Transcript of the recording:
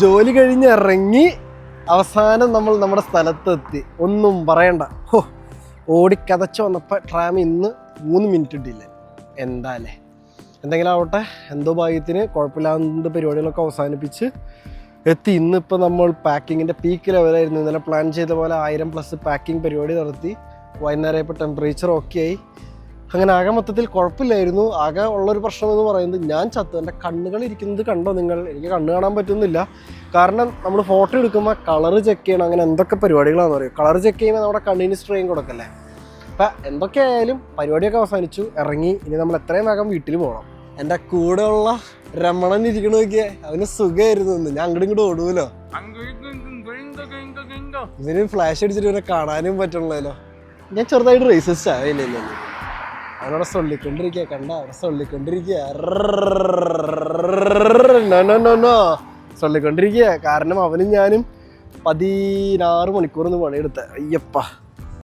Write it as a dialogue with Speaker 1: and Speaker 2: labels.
Speaker 1: ജോലി കഴിഞ്ഞ് ഇറങ്ങി അവസാനം നമ്മൾ നമ്മുടെ സ്ഥലത്തെത്തി. ഒന്നും പറയണ്ട. ഹോ ഓടിക്കതച്ച് വന്നപ്പോൾ ട്രാം ഇന്ന് മൂന്ന് മിനിറ്റ് ഇട്ടില്ല? എന്താല്ലേ? എന്തെങ്കിലും ആവട്ടെ എന്തോ ഭാഗ്യത്തിന് കുഴപ്പമില്ലാത്ത പരിപാടികളൊക്കെ അവസാനിപ്പിച്ച് എത്തി. ഇന്നിപ്പോൾ നമ്മൾ പാക്കിങ്ങിന്റെ പീക്ക് ലെവലായിരുന്നു ഇന്നലെ പ്ലാൻ ചെയ്ത പോലെ ആയിരം പ്ലസ് പാക്കിംഗ് പരിപാടി നടത്തി. വൈകുന്നേരം ഇപ്പോൾ ടെമ്പറേച്ചർ ഓക്കെ ആയി. അങ്ങനെ ആകെ മൊത്തത്തിൽ കുഴപ്പമില്ലായിരുന്നു. ആകെ ഉള്ളൊരു പ്രശ്നം എന്ന് പറയുന്നത് ഞാൻ ചത്തു. എന്റെ കണ്ണുകൾ ഇരിക്കുന്നത് കണ്ടോ നിങ്ങൾ? എനിക്ക് കണ്ണ് കാണാൻ പറ്റുന്നില്ല. കാരണം നമ്മൾ ഫോട്ടോ എടുക്കുമ്പോൾ കളർ ചെക്ക് ചെയ്യണം. അങ്ങനെ എന്തൊക്കെ പരിപാടികളാണെന്ന് പറയും കളർ ചെക്ക് ചെയ്യുമ്പോൾ നമ്മുടെ കണ്ണിന് സ്ട്രെയിൻ കൊടുക്കല്ലേ? അപ്പം എന്തൊക്കെയായാലും പരിപാടിയൊക്കെ അവസാനിച്ചു. ഇറങ്ങി. ഇനി നമ്മൾ എത്രയും വേഗം വീട്ടിൽ പോകണം. എന്റെ കൂടെ ഉള്ള രമണൻ ഇരിക്കണ നോക്കിയേ. അവന് സുഖമായിരുന്നു ഞാൻ അങ്ങോട്ടും ഇങ്ങോട്ട് ഓടുമല്ലോ ഇവന് ഫ്ലാഷ് അടിച്ചിട്ട് ഇവനെ കാണാനും പറ്റണല്ലോ ഞാൻ ചെറുതായിട്ട് റേസിസ്റ്റ് ആവില്ല അവനവിടെ സൊല്ലിക്കൊണ്ടിരിക്കുക കണ്ട? സൊള്ളിക്കൊണ്ടിരിക്കുക സൊല്ലിക്കൊണ്ടിരിക്കുക. കാരണം അവനും ഞാനും പതിനാറ് മണിക്കൂർ ഒന്ന് പണിയെടുത്ത. അയ്യപ്പ.